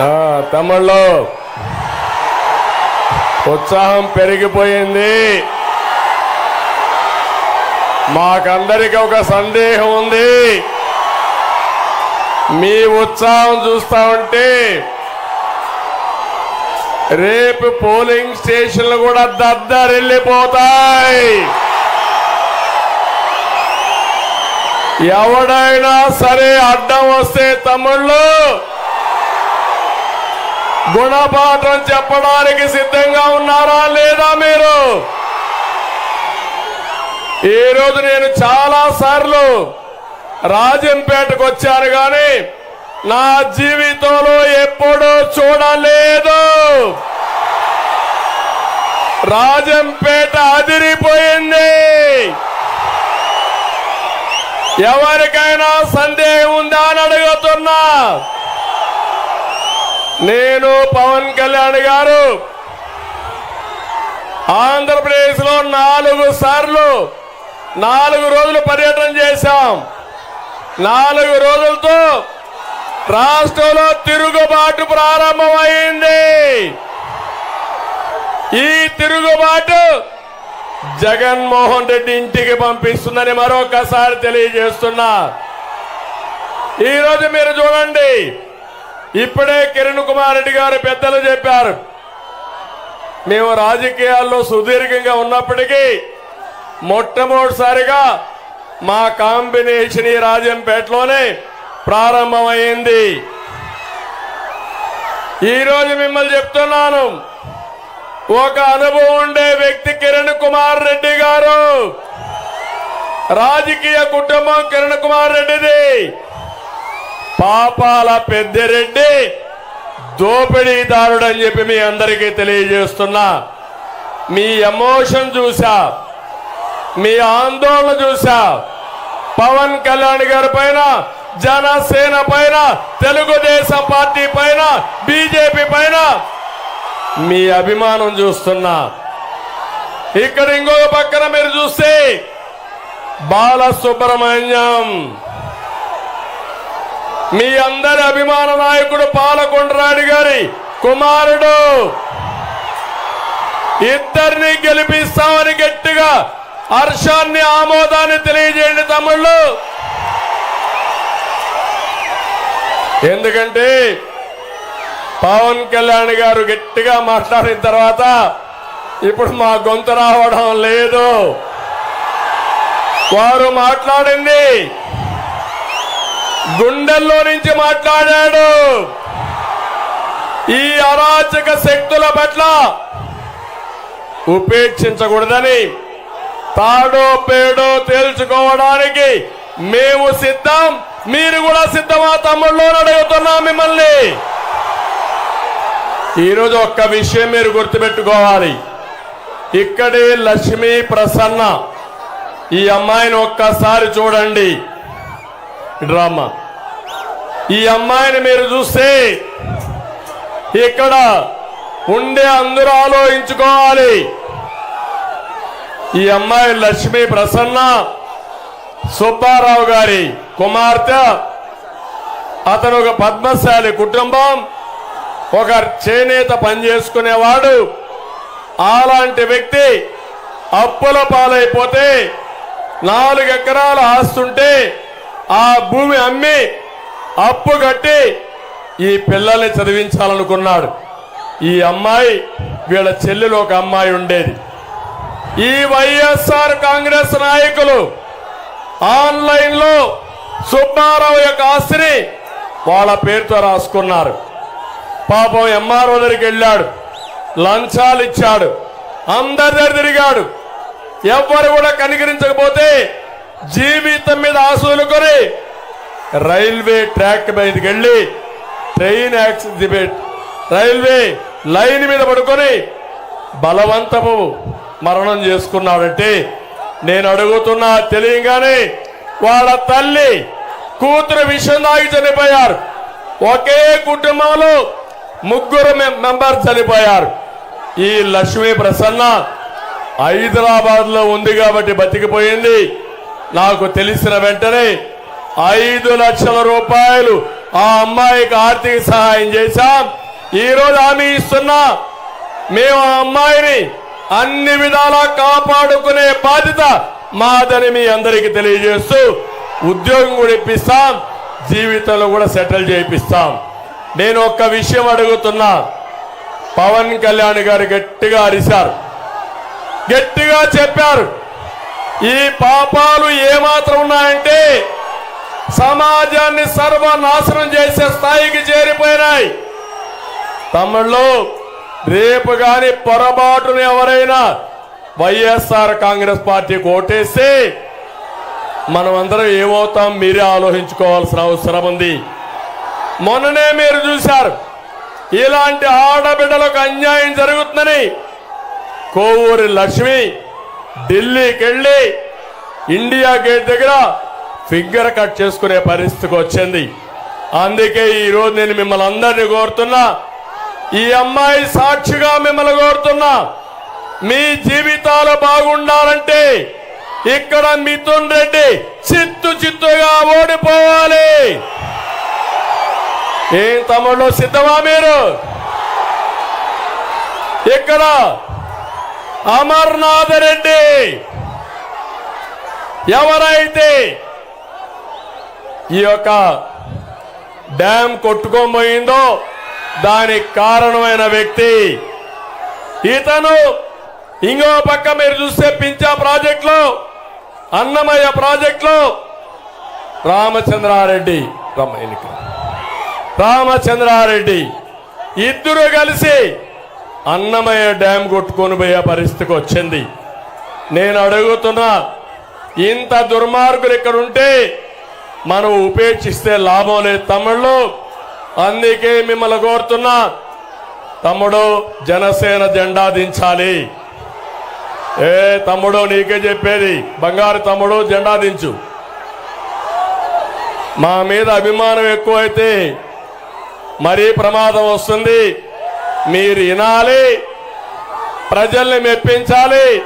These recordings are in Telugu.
ఆ, తమ్ముళ్ళు. ఉత్సాహం పెరిగిపోయింది. మాకందరికి ఒక సందేహం ఉంది. మీ ఉత్సాహం చూస్తా ఉంటే రేపు పోలింగ్ స్టేషన్లు కూడా దద్దరిల్లిపోతాయి. ఎవడైనా సరే అడ్డం వస్తే తమ్ముళ్ళు గుణపాఠం చెప్పడానికి సిద్ధంగా ఉన్నారా లేదా మీరు? ఈరోజు నేను చాలా సార్లు రాజంపేటకు వచ్చాను కానీ నా జీవితంలో ఎప్పుడూ చూడలేదు. రాజంపేట అదిరిపోయింది. ఎవరికైనా సందేహం ఉందా అని అడుగుతున్నా. నేను పవన్ కళ్యాణ్ గారు ఆంధ్రప్రదేశ్లో నాలుగు సార్లు నాలుగు రోజులు పర్యటన చేశాం. నాలుగు రోజులతో రాష్ట్రంలో తిరుగుబాటు ప్రారంభమైంది. ఈ తిరుగుబాటు జగన్మోహన్ రెడ్డి ఇంటికి పంపిస్తుందని మరొకసారి తెలియజేస్తున్నా. ఈరోజు మీరు చూడండి ఇప్పుడే కిరణ్ కుమార్ రెడ్డి గారు పెద్దలు చెప్పారు. మేము రాజకీయాల్లో సుదీర్ఘంగా ఉన్నప్పటికీ మొట్టమొదటిసారిగా మా కాంబినేషన్ ఈ రాజంపేటలోనే ప్రారంభమైంది. ఈరోజు మిమ్మల్ని చెప్తున్నాను ఒక అనుభవం ఉండే వ్యక్తి కిరణ్ కుమార్ రెడ్డి గారు. రాజకీయ కుటుంబం కిరణ్ కుమార్ రెడ్డిది. పాపాల పెద్దిరెడ్డి దోపిడీదారుడు అని చెప్పి మీ అందరికీ తెలియజేస్తున్నా. మీ ఎమోషన్ చూసా. మీ ఆందోళన చూసా. పవన్ కళ్యాణ్ గారి పైన జనసేన పైన తెలుగుదేశం పార్టీ పైన బీజేపీ పైన మీ అభిమానం చూస్తున్నా. ఇక్కడ ఇంకొక పక్కన మీరు చూస్తే బాలసుబ్రహ్మణ్యం. మీ అందరి అభిమాన నాయకుడు పాలకొండరాడి గారి కుమారుడు. ఇద్దరిని గెలిపిస్తామని గట్టిగా హర్షాన్ని ఆమోదాన్ని తెలియజేయండి తమ్ముళ్ళు. ఎందుకంటే పవన్ కళ్యాణ్ గారు గట్టిగా మాట్లాడిన తర్వాత ఇప్పుడు మా గొంతు రావడం లేదు. వారు మాట్లాడింది గుండెల్లో నుంచి మాట్లాడాడు. ఈ అరాచక శక్తుల పట్ల ఉపేక్షించకూడదని తాడో పేడో తేల్చుకోవడానికి మేము సిద్ధం మీరు కూడా సిద్ధమా తమ్ముళ్ళు అడుగుతున్నాం మిమ్మల్ని. ఈరోజు ఒక్క విషయం మీరు గుర్తుపెట్టుకోవాలి. ఇక్కడే లక్ష్మీ ప్రసన్న. ఈ అమ్మాయిని ఒక్కసారి చూడండి. డ్రామా. ఈ అమ్మాయిని మీరు చూస్తే ఇక్కడ ఉండే అందరూ ఆలోచించుకోవాలి. ఈ అమ్మాయి లక్ష్మీ ప్రసన్న సుబ్బారావు గారి కుమార్తె అతను ఒక పద్మశాలి కుటుంబం ఒక చేనేత పనిచేసుకునేవాడు అలాంటి వ్యక్తి అప్పుల పాలైపోతే నాలుగు ఎకరాల ఆస్తుంటే ఆ భూమి అమ్మి అప్పు కట్టి ఈ పిల్లల్ని చదివించాలనుకున్నాడు. ఈ అమ్మాయి వీళ్ళ చెల్లెలు ఒక అమ్మాయి ఉండేది. ఈ వైఎస్ఆర్ కాంగ్రెస్ నాయకులు ఆన్లైన్లో సుబ్బారావు యొక్క ఆస్తిని వాళ్ళ పేరుతో రాసుకున్నారు. పాపం ఎంఆర్ఓ దగ్గరికి వెళ్ళాడు. లంచాలు ఇచ్చాడు. అందరి దగ్గర తిరిగాడు. ఎవ్వరు కూడా కనికరించకపోతే జీవితం మీద ఆశలుకొని రైల్వే ట్రాక్ మీదకి వెళ్ళి ట్రైన్ యాక్సిడెంట్ రైల్వే లైన్ మీద పడుకొని బలవంతము మరణం చేసుకున్నాడంటే నేను అడుగుతున్నా తెలియగానే వాళ్ళ తల్లి కూతురు విషయం దాగి చనిపోయారు. ఒకే కుటుంబంలో ముగ్గురు మెంబర్ చనిపోయారు. ఈ లక్ష్మీ ప్రసన్న హైదరాబాద్లో ఉంది కాబట్టి బతికిపోయింది. నాకు తెలిసిన వెంటనే ఐదు లక్షల రూపాయలు ఆ అమ్మాయికి ఆర్థిక సహాయం చేశాం. ఈరోజు హామీ ఇస్తున్నా. మేము ఆ అమ్మాయిని అన్ని విధాలా కాపాడుకునే బాధ్యత మాదని మీ అందరికీ తెలియజేస్తూ ఉద్యోగం కూడా ఇప్పిస్తాం జీవితంలో కూడా సెటిల్ చేయిస్తాం. నేను ఒక్క విషయం అడుగుతున్నా. పవన్ కళ్యాణ్ గారు గట్టిగా అరిశారు. గట్టిగా చెప్పారు. ఈ పాపాలు ఏమాత్రం ఉన్నాయంటే సమాజాన్ని సర్వనాశనం చేసే స్థాయికి చేరిపోయినాయి. తమిళ్ళో రేపు గాని పొరపాటును ఎవరైనా వైఎస్ఆర్ కాంగ్రెస్ పార్టీకి మనం మనమందరం ఏమవుతాం మీరే ఆలోచించుకోవాల్సిన అవసరం ఉంది. మొన్ననే మీరు చూశారు ఇలాంటి ఆడబిడ్డలకు అన్యాయం జరుగుతుందని కోవూరి లక్ష్మి ఢిల్లీకి వెళ్ళి ఇండియా గేట్ దగ్గర ఫిగర్ కట్ చేసుకునే పరిస్థితికి వచ్చింది. అందుకే ఈరోజు నేను మిమ్మల్ని అందరినీ కోరుతున్నా. ఈ అమ్మాయి సాక్షిగా మిమ్మల్ని కోరుతున్నా. మీ జీవితాలు బాగుండాలంటే ఇక్కడ మిథున్ రెడ్డి చిత్తు చిత్తుగా ఓడిపోవాలి. ఏం తమ్ముళ్ళు సిద్ధమా మీరు? ఇక్కడ అమర్నాథ్ రెడ్డి. ఎవరైతే ఈ యొక్క డ్యామ్ కొట్టుకోబోయిందో దానికి కారణమైన వ్యక్తి ఇతను. ఇంకో పక్క మీరు చూస్తే పించా ప్రాజెక్టులో అన్నమయ్య ప్రాజెక్టులో రామచంద్రారెడ్డి రమ్మయ్యనికి రామచంద్రారెడ్డి ఇద్దరు కలిసి అన్నమయ్య డ్యామ్ కొట్టుకొని పోయే పరిస్థితికి వచ్చింది. నేను అడుగుతున్నా ఇంత దుర్మార్గులు ఇక్కడ ఉంటే మనం ఉపేక్షిస్తే లాభం లేదు తమ్ముళ్ళు. అందుకే మిమ్మల్ని కోరుతున్నా తమ్ముడు జనసేన జెండా దించాలి. ఏ తమ్ముడు నీకే చెప్పేది బంగారు తమ్ముడు జెండా దించు. మా మీద అభిమానం ఎక్కువైతే మరీ ప్రమాదం వస్తుంది. మీరు వినాలి ప్రజల్ని మెప్పించాలి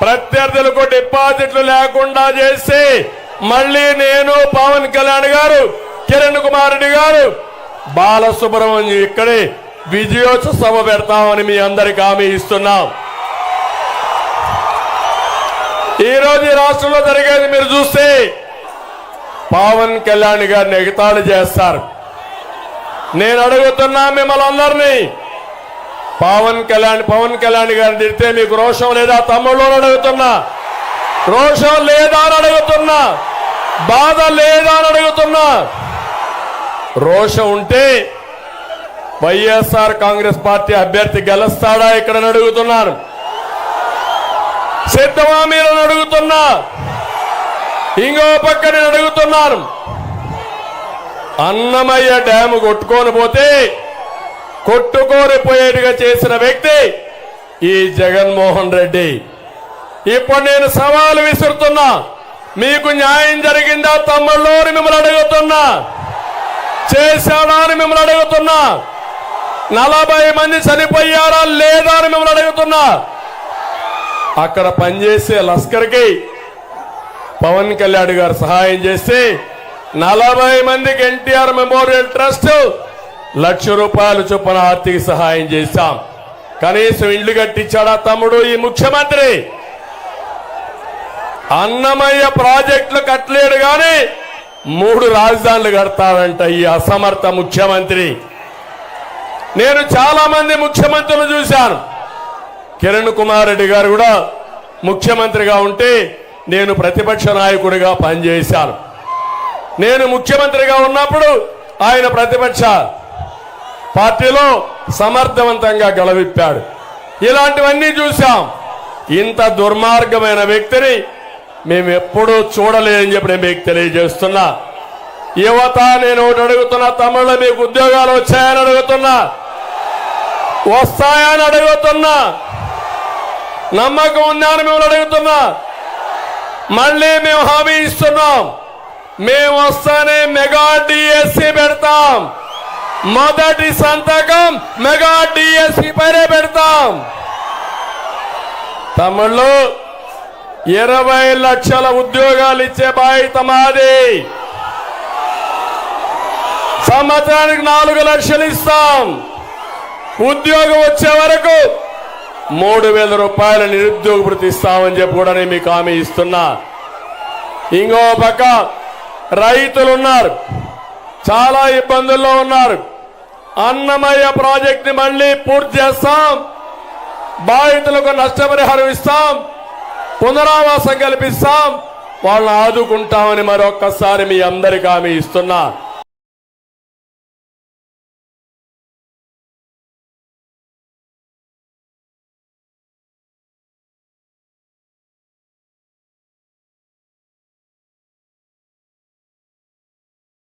ప్రత్యర్థులకు డిపాజిట్లు లేకుండా చేసి మళ్ళీ నేను పవన్ కళ్యాణ్ గారు కిరణ్ కుమార్ రెడ్డి గారు బాలసుబ్రహ్మణ్యం ఇక్కడే విజయోత్సవ పెడతామని మీ అందరికి హామీ ఇస్తున్నాం. ఈ రోజు ఈ రాష్ట్రంలో జరిగేది మీరు చూస్తే పవన్ కళ్యాణ్ గారిని ఎగతాళి చేస్తారు. నేను అడుగుతున్నా మిమ్మల్ని అందరినీ పవన్ కళ్యాణ్ పవన్ కళ్యాణ్ గారిని తిడితే మీకు రోషం లేదా తమ్ముళ్ళు అడుగుతున్నా. రోషం లేదా అని అడుగుతున్నా. బాధ లేదా అని అడుగుతున్నా. రోషం ఉంటే వైఎస్ఆర్ కాంగ్రెస్ పార్టీ అభ్యర్థి గెలుస్తాడా ఇక్కడ అడుగుతున్నారు. అడుగుతున్నాను సిద్ధమా మీరు అడుగుతున్నా. ఇంకో పక్క నేను అడుగుతున్నాను అన్నమయ్య డ్యాము కొట్టుకొని పోతే కొట్టుకోరిపోయేట్టుగా చేసిన వ్యక్తి ఈ జగన్మోహన్ రెడ్డి. ఇప్పుడు నేను సవాలు విసురుతున్నా. మీకు న్యాయం జరిగిందా తమ్ముళ్ళు అని మిమ్మల్ని అడుగుతున్నా. చేశాడా అని మిమ్మల్ని అడుగుతున్నా. నలభై మంది చనిపోయారా లేదా అని మిమ్మల్ని అడుగుతున్నా. అక్కడ పనిచేసే లస్కర్కి పవన్ కళ్యాణ్ గారు సహాయం చేస్తే నలభై మందికి ఎన్టీఆర్ మెమోరియల్ ట్రస్ట్ లక్ష రూపాయలు చొప్పున ఆర్థిక సహాయం చేశాం. కనీసం ఇల్లు కట్టించాడా తమ్ముడు ఈ ముఖ్యమంత్రి? అన్నమయ్య ప్రాజెక్టులు కట్టలేడు కానీ మూడు రాజధానులు కడతాడంట ఈ అసమర్థ ముఖ్యమంత్రి. నేను చాలా మంది ముఖ్యమంత్రులు చూశాను. కిరణ్ కుమార్ రెడ్డి గారు కూడా ముఖ్యమంత్రిగా ఉంటే నేను ప్రతిపక్ష నాయకుడిగా పనిచేశాను. నేను ముఖ్యమంత్రిగా ఉన్నప్పుడు ఆయన ప్రతిపక్ష పార్టీలో సమర్థవంతంగా గెలవిప్పాడు. ఇలాంటివన్నీ చూశాం. ఇంత దుర్మార్గమైన వ్యక్తిని మేము ఎప్పుడూ చూడలేదని చెప్పి నేను మీకు తెలియజేస్తున్నా. యువత నేను ఒకటి అడుగుతున్నా తమిళ మీకు ఉద్యోగాలు వచ్చాయని అడుగుతున్నా. వస్తాయని అడుగుతున్నా. నమ్మకం ఉందా అని మిమ్మల్ని అడుగుతున్నా. మళ్ళీ మేము హామీ ఇస్తున్నాం. మేము వస్తానే మెగా డిఎస్సి పెడతాం. మొదటి సంతకం మెగా డిఎస్సి పైనే పెడతాం. తమిళ్ళు ఇరవై లక్షల ఉద్యోగాలు ఇచ్చే బాధ్యత మాది. సంవత్సరానికి నాలుగు లక్షలు ఇస్తాం. ఉద్యోగం వచ్చే వరకు మూడు వేల రూపాయల నిరుద్యోగ భృతి ఇస్తామని చెప్పి కూడా నేను మీకు హామీ ఇస్తున్నా. ఇంకో పక్క రైతులు ఉన్నారు. చాలా ఇబ్బందుల్లో ఉన్నారు. అన్నమయ్య ప్రాజెక్ట్ని మళ్ళీ పూర్తి చేస్తాం. బాధితులకు నష్టపరిహారం ఇస్తాం. పునరావాసం కల్పిస్తాం. వాళ్ళని ఆదుకుంటామని మరొక్కసారి మీ అందరికీ ఆమె ఇస్తున్నా.